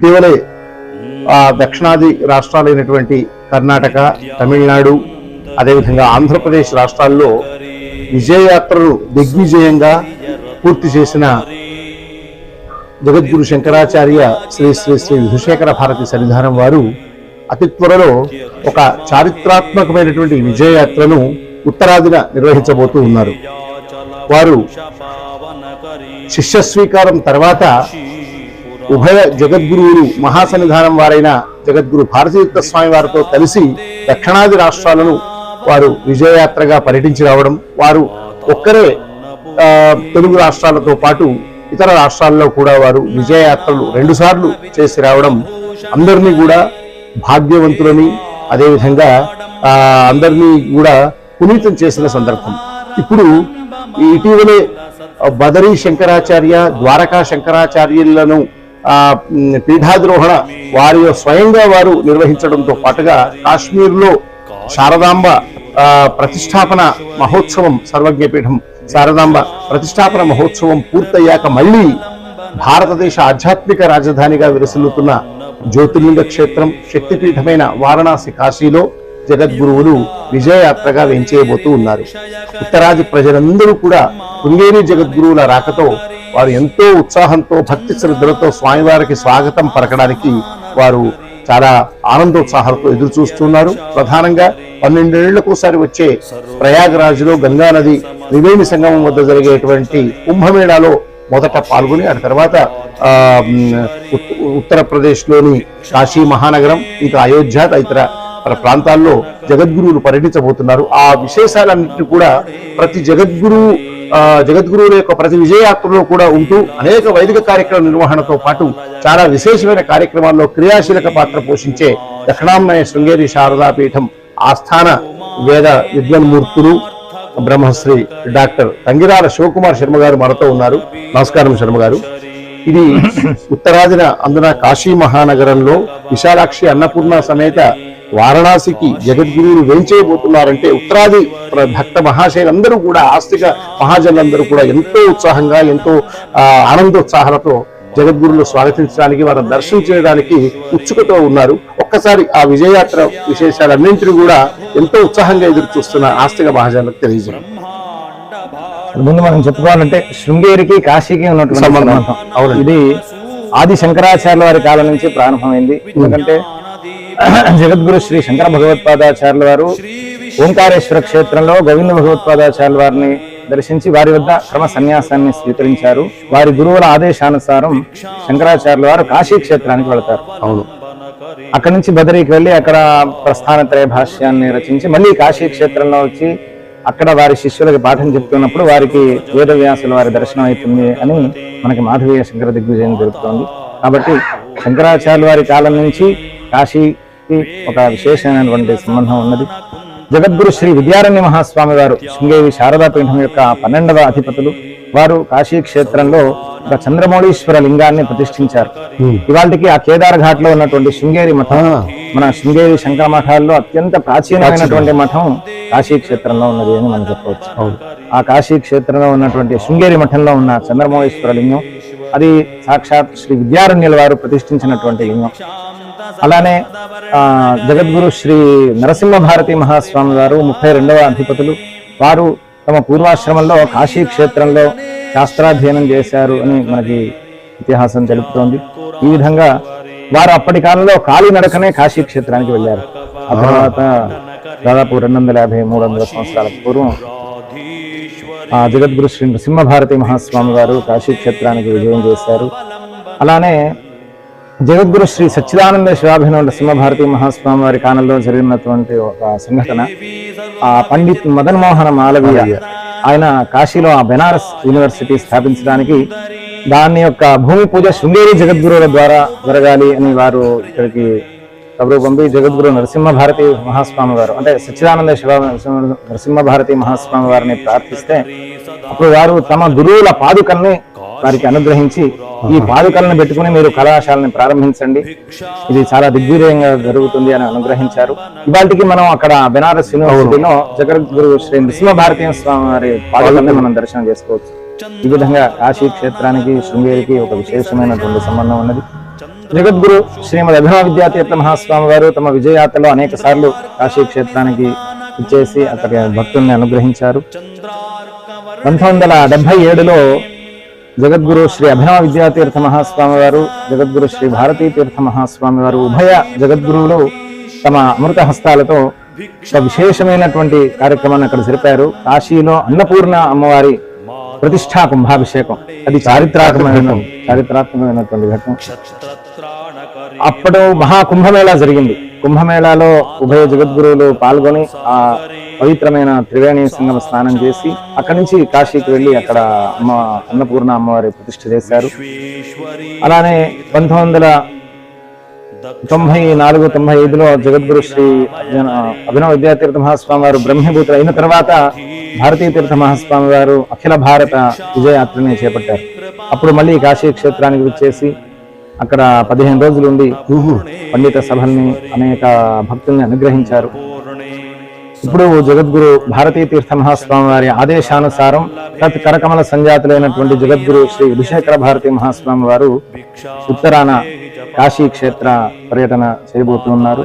ఇటీవలే ఆ దక్షిణాది రాష్ట్రాలైనటువంటి కర్ణాటక తమిళనాడు అదేవిధంగా ఆంధ్రప్రదేశ్ రాష్ట్రాల్లో విజయయాత్రలు దిగ్విజయంగా పూర్తి చేసిన జగద్గురు శంకరాచార్య శ్రీ శ్రీ శ్రీ విధుశేఖర భారతి సన్నిధానం వారు అతి త్వరలో ఒక చారిత్రాత్మకమైనటువంటి విజయయాత్రను ఉత్తరాదిన నిర్వహించబోతూ ఉన్నారు. వారు శిష్య స్వీకారం తర్వాత ఉభయ జగద్గురువులు మహాసన్నిధానం వారైన జగద్గురు భారతీయుక్త స్వామి వారితో కలిసి దక్షిణాది రాష్ట్రాలను వారు విజయయాత్రగా పర్యటించి రావడం వారు ఒక్కరే తెలుగు రాష్ట్రాలతో పాటు ఇతర రాష్ట్రాల్లో కూడా వారు విజయయాత్రలు రెండు సార్లు చేసి రావడం అందరినీ కూడా భాగ్యవంతులని అదేవిధంగా అందరినీ కూడా పునీతం చేసిన సందర్భం. ఇప్పుడు ఇటీవలే బదరీ శంకరాచార్య ద్వారకా శంకరాచార్యులను పీఠాధిరోహణ వారి స్వయంగా వారు నిర్వహించడంతో పాటుగా కాశ్మీర్లో శారదాంబ ఆ, ప్రతిష్టాపన మహోత్సవం సర్వజ్ఞపీఠం శారదాంబ ప్రతిష్టాపన మహోత్సవం పూర్తయ్యాక మళ్ళీ భారతదేశ ఆధ్యాత్మిక రాజధానిగా విరసిల్లుతున్న జ్యోతిర్లింగ క్షేత్రం శక్తిపీఠమైన వారణాసి కాశీలో జగద్గురువులు విజయయాత్రగా వెంచేయబోతూ ఉన్నారు. ఉత్తరాది ప్రజలందరూ కూడా శృంగేరి జగద్గురువుల రాకతో వారు ఎంతో ఉత్సాహంతో భక్తి శ్రద్ధలతో స్వామివారికి స్వాగతం పలకడానికి వారు చాలా ఆనందోత్సాహాలతో ఎదురు చూస్తున్నారు ప్రధానంగా పన్నెండేళ్ళకోసారి వచ్చే ప్రయాగరాజులో గంగా నది త్రివేణి సంగమం వద్ద జరిగేటువంటి కుంభమేళాలో మొదట పాల్గొని ఆ తర్వాత ఆ, ఉత్తరప్రదేశ్లోని కాశీ మహానగరం ఇంకా అయోధ్య తదితర మన ప్రాంతాల్లో జగద్గురువులు పర్యటించబోతున్నారు. ఆ విశేషాలన్నింటినీ కూడా ప్రతి జగద్గురు జగద్గురువుల యొక్క ప్రతి విజయాత్రలో కూడా ఉంటూ అనేక వైదిక కార్యక్రమ నిర్వహణతో పాటు చాలా విశేషమైన కార్యక్రమాల్లో క్రియాశీలక పాత్ర పోషించే దక్షిణామయ శృంగేరి శారదాపీఠం ఆస్థాన వేద విద్వన్మూర్తులు బ్రహ్మశ్రీ డాక్టర్ తంగిరాల శివకుమార్ శర్మ గారు మనతో ఉన్నారు. నమస్కారం శర్మ గారు. ఇది ఉత్తరాదిన అందున కాశీ మహానగరంలో విశాలాక్షి అన్నపూర్ణ సమేత వారణాసికి జగద్గురువులు వేంచేయబోతున్నారంటే ఉత్తరాది భక్త మహాశయులందరూ కూడా ఆస్తిక మహాజనులందరూ కూడా ఎంతో ఉత్సాహంగా ఎంతో ఆనందోత్సాహాలతో జగద్గురువులు స్వాగతించడానికి వారిని దర్శనం చేయడానికి ఉత్సుకతో ఉన్నారు. ఒక్కసారి ఆ విజయయాత్ర విశేషాలన్నింటినీ కూడా ఎంతో ఉత్సాహంగా ఎదురు చూస్తున్న ఆస్తిక మహాజనులకు తెలియజేయండి. ముందు మనం చెప్పుకోవాలంటే శృంగేరికి కాశీకి ఉన్నటువంటి సంబంధం. ఇది ఆది శంకరాచార్యుల వారి కాలం నుంచి ప్రారంభమైంది. ఎందుకంటే జగద్గురు శ్రీ శంకర భగవత్పాదాచార్యుల వారు ఓంకారేశ్వర క్షేత్రంలో గోవింద భగవత్పాదాచార్యుల వారిని దర్శించి వారి వద్ద క్రమ సన్యాసాన్ని స్వీకరించారు. వారి గురువుల ఆదేశానుసారం శంకరాచార్యుల వారు కాశీ క్షేత్రానికి వెళతారు. అవును. అక్కడి నుంచి బదరీకి వెళ్ళి అక్కడ ప్రస్థానత్రయ భాష్యాన్ని రచించి మళ్ళీ కాశీ క్షేత్రంలో వచ్చి అక్కడ వారి శిష్యులకి పాఠం చెప్తున్నప్పుడు వారికి వేదవ్యాసుల వారి దర్శనం అవుతుంది అని మనకి మాధవీయ శంకర దిగ్విజయం జరుగుతోంది. కాబట్టి శంకరాచార్యుల వారి కాలం నుంచి కాశీకి ఒక విశేషమైనటువంటి సంబంధం ఉన్నది. జగద్గురు శ్రీ విద్యారణ్య మహాస్వామి వారు శృంగేరి శారదా పీఠం యొక్క పన్నెండవ అధిపతులు. వారు కాశీ క్షేత్రంలో ఒక చంద్రమౌళీశ్వర లింగాన్ని ప్రతిష్ఠించారు. ఇవాళకి ఆ కేదార్ ఘాట్లో ఉన్నటువంటి శృంగేరి మఠం మన శృంగేరి శంకర మఠాల్లో అత్యంత ప్రాచీనమైనటువంటి మఠం కాశీ క్షేత్రంలో ఉన్నది అని మనం చెప్పవచ్చు. ఆ కాశీ క్షేత్రంలో ఉన్నటువంటి శృంగేరి మఠంలో ఉన్న చంద్రమౌళీశ్వర లింగం అది సాక్షాత్ శ్రీ విద్యారణ్యుల వారు ప్రతిష్ఠించినటువంటి లింగం. అలానే జగద్గురు శ్రీ నరసింహ భారతి మహాస్వామి వారు ముప్పై రెండవ అధిపతులు. వారు తమ పూర్వాశ్రమంలో కాశీ క్షేత్రంలో శాస్త్రాధ్యయనం చేశారు అని మనకి ఇతిహాసం తెలుపుతోంది. ఈ విధంగా వారు అప్పటి కాలంలో కాలినడకనే కాశీ క్షేత్రానికి వెళ్ళారు. ఆ తర్వాత దాదాపు రెండు వందల యాభై మూడు వందల సంవత్సరాల పూర్వం ఆ జగద్గురు శ్రీ నృసింహ భారతి మహాస్వామి వారు కాశీ క్షేత్రానికి విజయం చేశారు. అలానే జగద్గురు శ్రీ సచ్చిదానంద శివాభినవ నృసింహ భారతి మహాస్వామి వారి కాలంలో జరిగినటువంటి ఒక సంఘటన. ఆ పండిత్ మదన్ మోహన మాలవీయ ఆయన కాశీలో ఆ బెనారస్ యూనివర్సిటీ స్థాపించడానికి దాని యొక్క భూమి పూజ శృంగేరి జగద్గురువుల ద్వారా జరగాలి అని వారు ఇక్కడికి కబురు పంపి జగద్గురు నరసింహ భారతి మహాస్వామి వారు అంటే సచ్చిదానంద శివ నరసింహ భారతి మహాస్వామి వారిని ప్రార్థిస్తే అప్పుడు వారు తమ గురువుల పాదుకల్ని వారికి అనుగ్రహించి ఈ పాదుకలను పెట్టుకుని మీరు కళాశాలని ప్రారంభించండి. ఇది చాలా దిగ్విజయంగా జరుగుతుంది అని అనుగ్రహించారు. ఇవాటికి మనం అక్కడ బెనారస్ యూనివర్సిటీలో జగద్గురు శ్రీ నృసింహ భారతీయ స్వామి వారి పాదుకల్ని మనం దర్శనం చేసుకోవచ్చు. ఈ విధంగా కాశీ క్షేత్రానికి శృంగేరికి ఒక విశేషమైనటువంటి సంబంధం ఉన్నది. జగద్గురు శ్రీమద్ అభినవ విద్యాతీర్థ మహాస్వామి వారు తమ విజయయాత్రలో అనేక సార్లు కాశీ క్షేత్రానికి ఇచ్చేసి అక్కడ భక్తుల్ని అనుగ్రహించారు. పంతొమ్మిది వందల డెబ్బై ఏడులో జగద్గురు శ్రీ అభినవ విద్యాతీర్థ మహాస్వామి వారు జగద్గురు శ్రీ భారతీ తీర్థ మహాస్వామి వారు ఉభయ జగద్గురువులు తమ అమృత హస్తాలతో ఒక విశేషమైనటువంటి కార్యక్రమాన్ని అక్కడ జరిపారు. కాశీలో అన్నపూర్ణ అమ్మవారి ప్రతిష్టా కుంభాభిషేకం. అది చారిత్రాత్మకమైన చారిత్రాత్మకమైనటువంటి ఘటన అప్పుడు మహా కుంభమేళా జరిగింది. కుంభమేళాలో ఉభయ జగద్గురువులు పాల్గొని ఆ పవిత్రమైన త్రివేణి సంగమ స్నానం చేసి అక్కడి నుంచి కాశీకి వెళ్ళి అక్కడ అమ్మ అన్నపూర్ణ అమ్మవారి ప్రతిష్ఠ చేశారు. అలానే పంతొమ్మిది వందల తొంభై నాలుగు తొంభై ఐదులో జగద్గురు శ్రీ అభినవ విద్యాతీర్థ మహాస్వామి వారు బ్రహ్మభూతులు అయిన తర్వాత భారతీయ తీర్థ మహాస్వామి వారు అఖిల భారత విజయయాత్రని చేపట్టారు. అప్పుడు మళ్ళీ కాశీ క్షేత్రానికి విచ్చేసి అక్కడ పదిహేను రోజులు ఉండి పండిత సభల్ని అనేక భక్తుల్ని అనుగ్రహించారు. ఇప్పుడు జగద్గురు భారతీ తీర్థ మహాస్వామి వారి ఆదేశానుసారం తత్ కరకమల సంజాతులైనటువంటి జగద్గురు శ్రీ విశేఖర భారతీ మహాస్వామి వారు ఉత్తరాన కాశీ క్షేత్ర పర్యటన చేయబోతున్నారు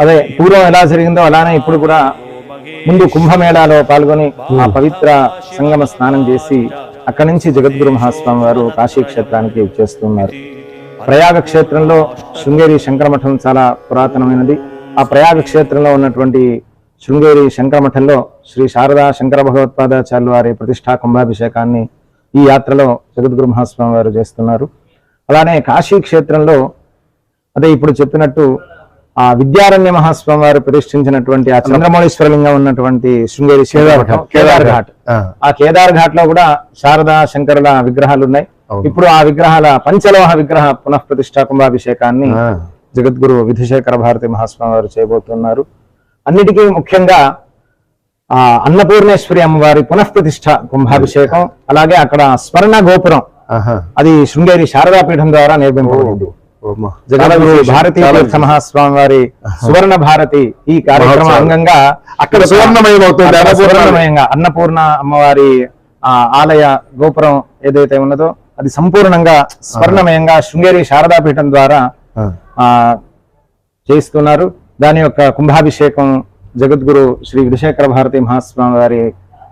అదే పూర్వం ఎలా జరిగిందో అలానే ఇప్పుడు కూడా ముందు కుంభమేళాలో పాల్గొని ఆ పవిత్ర సంగమ స్నానం చేసి అక్కడి నుంచి జగద్గురు మహాస్వామి వారు కాశీ క్షేత్రానికి చేస్తున్నారు. ప్రయాగ క్షేత్రంలో శృంగేరి శంకరమఠం చాలా పురాతనమైనది. ఆ ప్రయాగ క్షేత్రంలో ఉన్నటువంటి శృంగేరి శంకరమఠంలో శ్రీ శారదా శంకర భగవత్పాదాచార్యుల వారి ప్రతిష్టా కుంభాభిషేకాన్ని ఈ యాత్రలో జగద్గురు మహాస్వామి వారు చేస్తున్నారు. అలానే కాశీ క్షేత్రంలో అదే ఇప్పుడు చెప్పినట్టు ఆ విద్యారణ్య మహాస్వామి వారు ప్రతిష్ఠించినటువంటి ఆ చంద్రమౌళీశ్వరలింగం ఉన్నటువంటి శృంగేరి శివమఠం కేదార్ ఘాట్. ఆ, ఆ కేదార్ ఘాట్లో కూడా శారదా శంకరుల విగ్రహాలు ఉన్నాయి. ఇప్పుడు ఆ విగ్రహాల పంచలోహ విగ్రహ పునః ప్రతిష్టా కుంభాభిషేకాన్ని జగద్గురు విధుశేఖర భారతి మహాస్వామి వారు చేయబోతున్నారు. అన్నిటికీ ముఖ్యంగా ఆ అన్నపూర్ణేశ్వరి అమ్మవారి పునః ప్రతిష్ట కుంభాభిషేకం అలాగే అక్కడ స్వర్ణ గోపురం. అది శృంగేరి శారదాపీఠం ద్వారా నిర్మింపబడింది. ఓమ్మా. జగద్గురు చాలా భారతీ చాలా తీర్థ మహాస్వామి వారి సువర్ణ భారతి ఈ కార్యక్రమం. అంగంగా అక్కడ సువర్ణమయంగా అన్నపూర్ణ అమ్మవారి ఆలయ గోపురం ఏదైతే ఉన్నదో అది సంపూర్ణంగా స్వర్ణమయంగా శృంగేరి శారదాపీఠం ద్వారా ఆ, ఆ చేస్తున్నారు దాని యొక్క కుంభాభిషేకం జగద్గురు శ్రీ విధుశేఖర భారతి మహాస్వామి వారి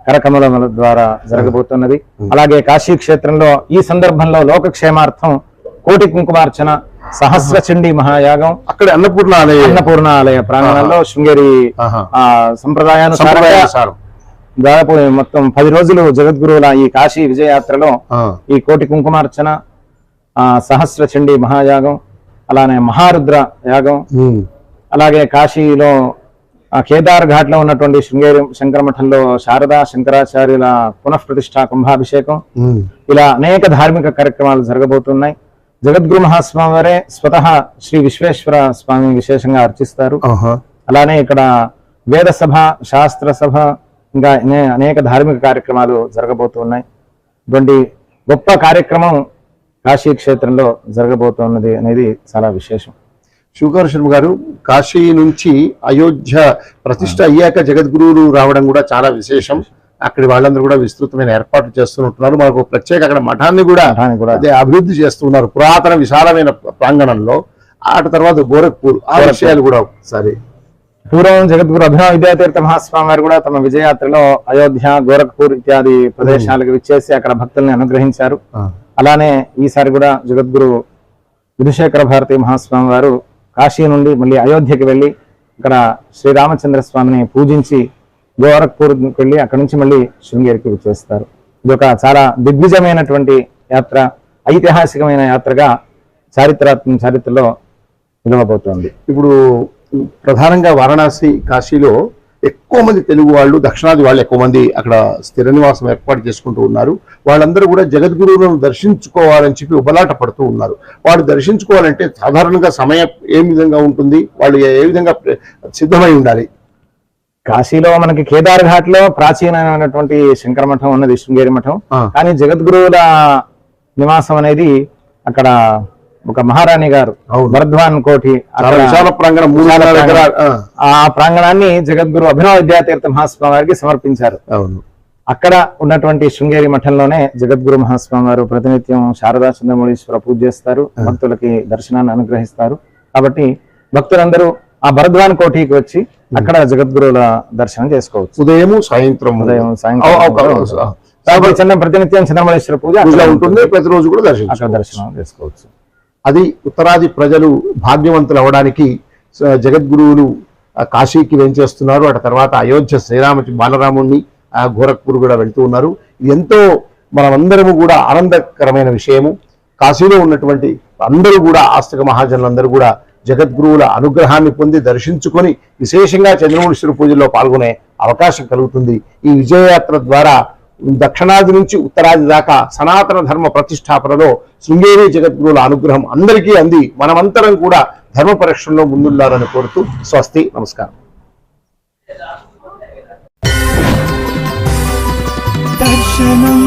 కరకమలముల ద్వారా జరగబోతున్నది. అలాగే కాశీ క్షేత్రంలో ఈ సందర్భంలో లోకక్షేమార్థం కోటి కుంకుమార్చన సహస్ర చండీ మహాయాగం అక్కడ అన్నపూర్ణ ఆలయ. అన్నపూర్ణ ఆలయ ప్రాంగణంలో శృంగేరి సంప్రదాయానుసారం. దాదాపు మొత్తం పది రోజులు జగద్గురువుల ఈ కాశీ విజయయాత్రలో ఈ కోటి కుంకుమార్చన ఆ సహస్ర చండీ మహాయాగం అలానే మహారుద్ర యాగం అలాగే కాశీలో ఆ కేదార్ ఘాట్లో ఉన్నటువంటి శృంగేరి శంకర మఠంలో శారదా శంకరాచార్యుల పునఃప్రతిష్ఠా కుంభాభిషేకం. ఇలా అనేక ధార్మిక కార్యక్రమాలు జరగబోతున్నాయి. జగద్గురు మహాస్వామి వారే స్వతహా శ్రీ విశ్వేశ్వర స్వామి విశేషంగా అర్చిస్తారు. అలానే ఇక్కడ వేద సభ శాస్త్ర సభ ఇంకా అనే- అనేక ధార్మిక కార్యక్రమాలు జరగబోతున్నాయి. ఇటువంటి గొప్ప కార్యక్రమం కాశీ క్షేత్రంలో జరగబోతున్నది అనేది చాలా విశేషం. శివకుమార శర్మ గారు కాశీ నుంచి అయోధ్య ప్రతిష్ట అయ్యాక జగద్గురువులు రావడం కూడా చాలా విశేషం. అక్కడి వాళ్ళందరూ కూడా విస్తృతమైన ఏర్పాట్లు చేస్తున్నట్టున్నారు. మనకు ప్రత్యేక అక్కడ మఠాన్ని కూడా అదే అభివృద్ధి చేస్తున్నారు పురాతన విశాలమైన ప్రాంగణంలో. ఆ తర్వాత గోరఖ్పూర్ ఆ విషయాలు కూడా ఒకసారి పూర్వం జగద్గురు అభినవ విద్యాతీర్థ మహాస్వామి వారు కూడా తమ విజయయాత్రలో అయోధ్య గోరఖ్పూర్ ఇత్యాది ప్రదేశాలకు విచ్చేసి అక్కడ భక్తుల్ని అనుగ్రహించారు. అలానే ఈసారి కూడా జగద్గురు విధుశేఖర భారతి మహాస్వామి వారు కాశీ నుండి మళ్ళీ అయోధ్యకి వెళ్ళి ఇక్కడ శ్రీరామచంద్ర స్వామిని పూజించి గోరఖ్పూర్కి వెళ్ళి అక్కడి నుంచి మళ్ళీ శృంగేరికి విచ్చేస్తారు ఇది ఒక చాలా దిగ్విజమైనటువంటి యాత్ర ఐతిహాసికమైన యాత్రగా చారిత్రాత్మక చరిత్రలో నిలవబోతోంది. ఇప్పుడు ప్రధానంగా వారణాసి కాశీలో ఎక్కువ మంది తెలుగు వాళ్ళు దక్షిణాది వాళ్ళు ఎక్కువ మంది అక్కడ స్థిర నివాసం ఏర్పాటు చేసుకుంటూ ఉన్నారు. వాళ్ళందరూ కూడా జగద్గురువులను దర్శించుకోవాలని చెప్పి ఉబలాట పడుతూ ఉన్నారు. వాళ్ళు దర్శించుకోవాలంటే సాధారణంగా సమయం ఏ విధంగా ఉంటుంది? వాళ్ళు ఏ విధంగా సిద్ధమై ఉండాలి? కాశీలో మనకి కేదార్ ఘాట్లో ప్రాచీనమైనటువంటి శంకర మఠం ఉన్నది శృంగేరి మఠం. కానీ జగద్గురువుల నివాసం అనేది అక్కడ ఒక మహారాణి గారు. భరద్వాన్ కోటి విశాల ప్రాంగణం. ఆ, ప్రాంగణాన్ని జగద్గురు అభినవ విద్యాతీర్థ మహాస్వామి వారికి సమర్పించారు. అవును. అక్కడ ఉన్నటువంటి శృంగేరి మఠంలోనే జగద్గురు మహాస్వామి వారు ప్రతినిత్యం శారదా చంద్రమౌళీశ్వర పూజ చేస్తారు భక్తులకి దర్శనాన్ని అనుగ్రహిస్తారు. కాబట్టి భక్తులందరూ ఆ భరద్వాన్ కోటికి వచ్చి అక్కడ జగద్గురువుల దర్శనం చేసుకోవచ్చు. ఉదయము సాయంత్రం. ఉదయం సాయంత్రం. చిన్న ప్రతినిత్యం చంద్రమౌళీశ్వర పూజ ఉంటుంది ప్రతిరోజు కూడా అక్కడ దర్శించు దర్శనం చేసుకోవచ్చు. అది ఉత్తరాది ప్రజలు భాగ్యవంతులు అవడానికి జగద్గురువులు కాశీకి వెంచేస్తున్నారు అటు తర్వాత అయోధ్య శ్రీరామ బాలరాముణ్ణి గోరఖ్పూర్ కూడా వెళ్తూ ఉన్నారు. ఎంతో మనమందరము కూడా ఆనందకరమైన విషయము. కాశీలో ఉన్నటువంటి అందరూ కూడా ఆస్తిక మహాజనులందరూ కూడా జగద్గురువుల అనుగ్రహాన్ని పొంది దర్శించుకొని విశేషంగా చంద్రమౌళీశ్వర పూజలో పాల్గొనే అవకాశం కలుగుతుంది. ఈ విజయయాత్ర ద్వారా దక్షిణాది నుంచి ఉత్తరాది దాకా సనాతన ధర్మ ప్రతిష్టాపనలో శృంగేరి జగద్గురుల అనుగ్రహం అందరికీ అంది. మనమంతరం కూడా ధర్మ పరీక్షల్లో ముందుండాలని కోరుతూ స్వస్తి నమస్కారం. దర్శనం